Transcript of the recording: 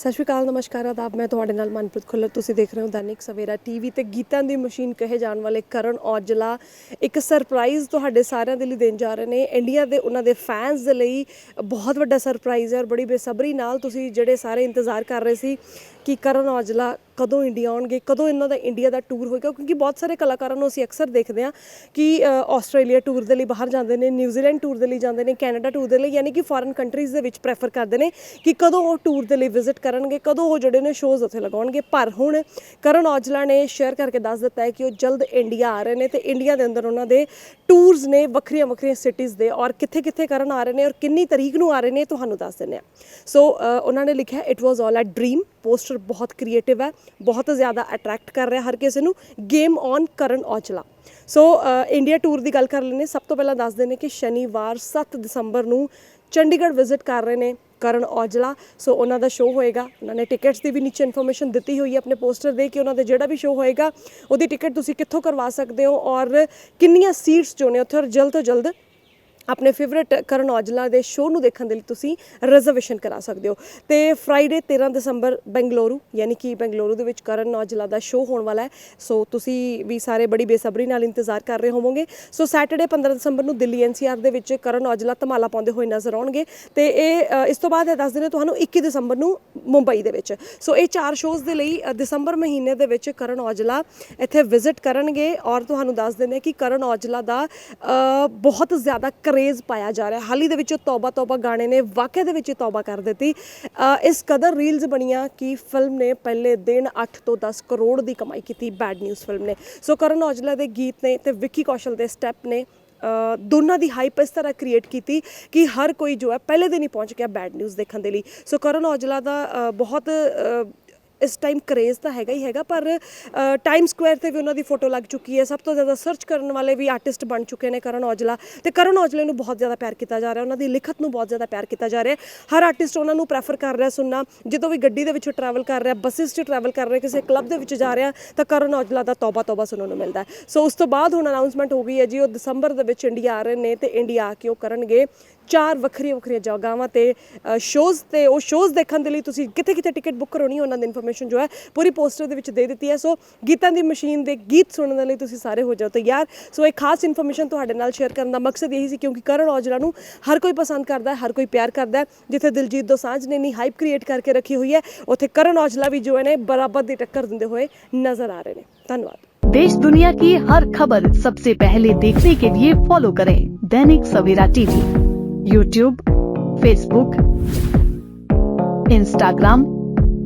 ਸਤਿ ਸ਼੍ਰੀ ਅਕਾਲ, ਨਮਸਕਾਰ, ਆਦਾਬ। ਮੈਂ ਤੁਹਾਡੇ ਨਾਲ ਮਨਪ੍ਰੀਤ ਖੁੱਲਰ। ਤੁਸੀਂ ਦੇਖ ਰਹੇ ਹੋ ਦੈਨਿਕ ਸਵੇਰਾ ਟੀਵੀ ਤੇ ਗੀਤਾਂ ਦੀ ਮਸ਼ੀਨ ਕਹੇ ਜਾਣ ਵਾਲੇ ਕਰਨ ਔਜਲਾ। ਇੱਕ ਸਰਪ੍ਰਾਈਜ਼ ਤੁਹਾਡੇ ਸਾਰਿਆਂ ਦੇ ਲਈ ਦੇਣ ਜਾ ਰਹੇ ਨੇ। ਇੰਡੀਆ ਦੇ ਉਹਨਾਂ ਦੇ ਫੈਨਸ ਦੇ ਲਈ ਬਹੁਤ ਵੱਡਾ ਸਰਪ੍ਰਾਈਜ਼ ਹੈ ਔਰ ਬੜੀ ਬੇਸਬਰੀ ਨਾਲ ਤੁਸੀਂ ਜਿਹੜੇ ਸਾਰੇ ਇੰਤਜ਼ਾਰ ਕਰ ਰਹੇ ਸੀ। ਕਿ ਕਰਨ ਔਜਲਾ ਕਦੋਂ ਇੰਡੀਆ ਆਉਣਗੇ, ਕਦੋਂ ਇਹਨਾਂ ਦਾ ਇੰਡੀਆ ਦਾ ਟੂਰ ਹੋਏਗਾ, ਕਿਉਂਕਿ ਬਹੁਤ ਸਾਰੇ ਕਲਾਕਾਰਾਂ ਨੂੰ ਅਸੀਂ ਅਕਸਰ ਦੇਖਦੇ ਹਾਂ ਕਿ ਆਸਟ੍ਰੇਲੀਆ ਟੂਰ ਦੇ ਲਈ ਬਾਹਰ ਜਾਂਦੇ ਨੇ ਨਿਊਜ਼ੀਲੈਂਡ ਟੂਰ ਦੇ ਲਈ ਜਾਂਦੇ ਨੇ ਕੈਨੇਡਾ ਟੂਰ ਦੇ ਲਈ, ਯਾਨੀ ਕਿ ਫੋਰਨ ਕੰਟਰੀਜ਼ ਦੇ ਵਿੱਚ ਪ੍ਰੈਫਰ ਕਰਦੇ ਨੇ ਕਿ ਕਦੋਂ ਉਹ ਟੂਰ ਦੇ ਲਈ ਵਿਜ਼ਿਟ ਕਰਨਗੇ, ਕਦੋਂ ਉਹ ਜਿਹੜੇ ਨੇ ਸ਼ੋਜ਼ ਉੱਥੇ ਲਗਾਉਣਗੇ। ਪਰ ਹੁਣ ਕਰਨ ਔਜਲਾ ਨੇ ਸ਼ੇਅਰ ਕਰਕੇ ਦੱਸ ਦਿੱਤਾ ਹੈ ਕਿ ਉਹ ਜਲਦ ਇੰਡੀਆ ਆ ਰਹੇ ਨੇ ਤੇ ਇੰਡੀਆ ਦੇ ਅੰਦਰ ਉਹਨਾਂ ਦੇ ਟੂਰਸ ਨੇ ਵੱਖਰੀਆਂ ਵੱਖਰੀਆਂ ਸਿਟੀਜ਼ ਦੇ ਔਰ ਕਿੱਥੇ ਕਿੱਥੇ ਕਰਨ ਆ ਰਹੇ ਨੇ ਔਰ ਕਿੰਨੀ ਤਰੀਕ ਨੂੰ ਆ ਰਹੇ ਨੇ ਤੁਹਾਨੂੰ ਦੱਸ ਦਿੰਦੇ ਆ ਸੋ ਉਹਨਾਂ ਨੇ ਲਿਖਿਆ it was all a dream poster ਬਹੁਤ ਕ੍ਰੀਏਟਿਵ ਹੈ, ਬਹੁਤ ਜ਼ਿਆਦਾ ਅਟਰੈਕਟ ਕਰ ਰਿਹਾ ਹਰ ਕਿਸੇ ਨੂੰ, game on Karan Aujla. So India tour ਦੀ ਗੱਲ ਕਰ ਲੈਂਦੇ ਸਭ ਤੋਂ ਪਹਿਲਾਂ ਦੱਸ ਦਿੰਦੇ ਕਿ ਸ਼ਨੀਵਾਰ 7 ਦਸੰਬਰ ਨੂੰ ਚੰਡੀਗੜ੍ਹ ਵਿਜ਼ਿਟ ਕਰ ਰਹੇ ਨੇ ਕਰਨ ਔਜਲਾ। ਸੋ ਉਹਨਾਂ ਦਾ ਸ਼ੋਅ ਹੋਏਗਾ। ਉਹਨਾਂ ਨੇ ਟਿਕਟਸ ਦੀ ਵੀ ਨੀਚੇ ਇਨਫੋਰਮੇਸ਼ਨ ਦਿੱਤੀ ਹੋਈ ਹੈ ਆਪਣੇ ਪੋਸਟਰ ਦੇ ਕਿ ਉਹਨਾਂ ਦਾ ਜਿਹੜਾ ਵੀ ਸ਼ੋਅ ਹੋਏਗਾ, ਉਹਦੀ ਟਿਕਟ ਤੁਸੀਂ ਕਿੱਥੋਂ ਕਰਵਾ ਸਕਦੇ ਹੋ ਔਰ ਕਿੰਨੀਆਂ ਸੀਟਸ ਜੋ ਨੇ ਉੱਥੇ ਔਰ ਜਲਦ ਤੋਂ ਜਲਦ ਆਪਣੇ ਫੇਵਰਿਟ ਕਰਨ ਔਜਲਾ ਦੇ ਸ਼ੋਅ ਨੂੰ ਦੇਖਣ ਦੇ ਲਈ ਤੁਸੀਂ ਰਿਜ਼ਰਵੇਸ਼ਨ ਕਰਾ ਸਕਦੇ ਹੋ। ਤੇ ਫਰਾਈਡੇ 13 ਦਸੰਬਰ ਬੈਂਗਲੁਰੂ, ਯਾਨੀ ਕਿ ਬੈਂਗਲੁਰੂ ਦੇ ਵਿੱਚ ਕਰਨ ਔਜਲਾ ਦਾ ਸ਼ੋਅ ਹੋਣ ਵਾਲਾ ਹੈ। ਸੋ ਤੁਸੀਂ ਵੀ ਸਾਰੇ ਬੜੀ ਬੇਸਬਰੀ ਨਾਲ ਇੰਤਜ਼ਾਰ ਕਰ ਰਹੇ ਹੋਵੋਗੇ। ਸੋ ਸੈਟਰਡੇ 15 ਦਸੰਬਰ ਨੂੰ ਦਿੱਲੀ ਐਨਸੀਆਰ ਦੇ ਵਿੱਚ ਕਰਨ ਔਜਲਾ ਧਮਾਲਾ ਪਾਉਂਦੇ ਹੋਏ ਨਜ਼ਰ ਆਉਣਗੇ। ਤੇ ਇਹ ਇਸ ਤੋਂ ਬਾਅਦ ਇਹ ਦੱਸ ਦਿੰਦੇ ਤੁਹਾਨੂੰ 21 ਦਸੰਬਰ ਨੂੰ ਮੁੰਬਈ ਦੇ ਵਿੱਚ। ਸੋ ਇਹ ਚਾਰ ਸ਼ੋਜ਼ ਦੇ ਲਈ ਦਸੰਬਰ ਮਹੀਨੇ ਦੇ ਵਿੱਚ ਕਰਨ ਔਜਲਾ ਇੱਥੇ ਵਿਜ਼ਿਟ ਕਰਨਗੇ। ਔਰ ਤੁਹਾਨੂੰ ਦੱਸ ਦਿੰਦੇ ਕਿ ਕਰਨ ਔਜਲਾ ਦਾ ਬਹੁਤ ਜ਼ਿਆਦਾ ਕਰੇਜ਼ ਪਾਇਆ ਜਾ ਰਿਹਾ। ਹਾਲ ਹੀ ਦੇ ਵਿੱਚ ਤੌਬਾ ਤੌਬਾ ਗਾਣੇ ਨੇ ਵਾਕਿਆ ਦੇ ਵਿੱਚ ਹੀ ਤੌਬਾ ਕਰ ਦਿੱਤੀ। ਇਸ ਕਦਰ ਰੀਲਸ ਬਣੀਆਂ ਕਿ ਫਿਲਮ ਨੇ ਪਹਿਲੇ ਦਿਨ 8 ਤੋਂ 10 ਕਰੋੜ ਦੀ ਕਮਾਈ ਕੀਤੀ ਬੈਡ ਨਿਊਜ਼ ਫਿਲਮ ਨੇ। ਸੋ ਕਰਨ ਔਜਲਾ ਦੇ ਗੀਤ ਨੇ ਤੇ ਵਿੱਕੀ ਕੌਸ਼ਲ ਦੇ ਸਟੈਪ ਨੇ ਦੋਨਾਂ ਦੀ ਹਾਈਪ ਇਸ ਤਰ੍ਹਾਂ ਕ੍ਰੀਏਟ ਕੀਤੀ ਕਿ ਹਰ ਕੋਈ ਜੋ ਹੈ ਪਹਿਲੇ ਦਿਨ ਹੀ ਪਹੁੰਚ ਗਿਆ ਬੈਡ ਨਿਊਜ਼ ਦੇਖਣ ਦੇ ਲਈ। ਸੋ ਕਰਨ ਔਜਲਾ ਦਾ ਬਹੁਤ ਇਸ ਟਾਈਮ ਕਰੇਜ਼ ਤਾਂ ਹੈਗਾ ਹੀ ਹੈਗਾ, ਪਰ ਟਾਈਮ ਸਕੁਆਇਰ ਤੇ ਵੀ ਉਹਨਾਂ ਦੀ ਫੋਟੋ ਲੱਗ ਚੁੱਕੀ ਹੈ। ਸਭ ਤੋਂ ਜ਼ਿਆਦਾ ਸਰਚ ਕਰਨ ਵਾਲੇ ਵੀ ਆਰਟਿਸਟ ਬਣ ਚੁੱਕੇ ਨੇ ਕਰਨ ਔਜਲਾ। ਤੇ ਕਰਨ ਔਜਲੇ ਨੂੰ ਬਹੁਤ ਜ਼ਿਆਦਾ ਪਿਆਰ ਕੀਤਾ ਜਾ ਰਿਹਾ, ਉਹਨਾਂ ਦੀ ਲਿਖਤ ਨੂੰ ਬਹੁਤ ਜ਼ਿਆਦਾ ਪਿਆਰ ਕੀਤਾ ਜਾ ਰਿਹਾ। ਹਰ ਆਰਟਿਸਟ ਉਹਨਾਂ ਨੂੰ ਪ੍ਰੈਫਰ ਕਰ ਰਿਹਾ ਸੁਣਨਾ। ਜਦੋਂ ਵੀ ਗੱਡੀ ਦੇ ਵਿੱਚੋਂ ਟਰੈਵਲ ਕਰ ਰਿਹਾ ਬੱਸਿਸ 'ਚ ਟਰੈਵਲ ਕਰ ਰਿਹਾ, ਕਿਸੇ ਕਲੱਬ ਦੇ ਵਿੱਚ ਜਾ ਰਿਹਾ, ਤਾਂ ਕਰਨ ਔਜਲਾ ਦਾ ਤੌਬਾ ਤੌਬਾ ਸੁਣਨ ਨੂੰ ਮਿਲਦਾ ਸੋ ਉਸ ਤੋਂ ਬਾਅਦ ਹੁਣ ਅਨਾਉਂਸਮੈਂਟ ਹੋ ਗਈ ਹੈ ਜੀ, ਉਹ ਦਸੰਬਰ ਦੇ ਵਿੱਚ ਇੰਡੀਆ ਆ ਰਹੇ ਨੇ ਤੇ ਇੰਡੀਆ ਆ ਕੇ ਉਹ ਕਰਨਗੇ ਚਾਰ ਵੱਖਰੀਆਂ ਵੱਖਰੀਆਂ ਜਗ੍ਹਾਵਾਂ ਤੇ ਸ਼ੋਜ਼ ਤੇ, ਉਹ ਸ਼ੋਜ਼ ਦੇਖਣ ਦੇ ਲਈ ਤੁਸੀਂ ਕਿੱਥੇ ਕਿੱਥੇ ਟਿਕਟ ਬੁੱਕ ਕਰਾਉਣੀ ਉਹਨਾਂ ਦੀ ਇਨਫੋਰਮੇਸ਼ਨ ਜੋ ਹੈ ਪੂਰੀ ਪੋਸਟਰ ਦੇ ਵਿੱਚ ਦੇ ਦਿੱਤੀ ਹੈ ਸੋ ਗੀਤਾਂ ਦੀ ਮਸ਼ੀਨ ਦੇ ਗੀਤ ਸੁਣਨ ਦੇ ਲਈ ਤੁਸੀਂ ਸਾਰੇ ਹੋ ਜਾਓ ਤਿਆਰ ਸੋ ਇਹ ਖਾਸ ਇਨਫੋਰਮੇਸ਼ਨ ਤੁਹਾਡੇ ਨਾਲ ਸ਼ੇਅਰ ਕਰਨ ਦਾ ਮਕਸਦ ਇਹੀ ਸੀ ਕਿਉਂਕਿ ਕਰਨ ਔਜਲਾ ਨੂੰ ਹਰ ਕੋਈ ਪਸੰਦ ਕਰਦਾ ਹੈ ਹਰ ਕੋਈ ਪਿਆਰ ਕਰਦਾ ਹੈ ਜਿੱਥੇ ਦਿਲਜੀਤ ਦੋਸਾਂਝ ਨੇ ਨੀ ਹਾਈਪ ਕ੍ਰੀਏਟ ਕਰਕੇ ਰੱਖੀ ਹੋਈ ਹੈ ਉੱਥੇ ਕਰਨ ਔਜਲਾ ਵੀ ਜੋ ਹੈ ਨੇ ਬਰਾਬਰ ਦੀ ਟੱਕਰ ਦਿੰਦੇ ਹੋਏ ਨਜ਼ਰ ਆ ਰਹੇ ਨੇ ਧੰਨਵਾਦ देश दुनिया की हर खबर सबसे पहले देखने के लिए फॉलो करें Dainik Savera TV YouTube Facebook Instagram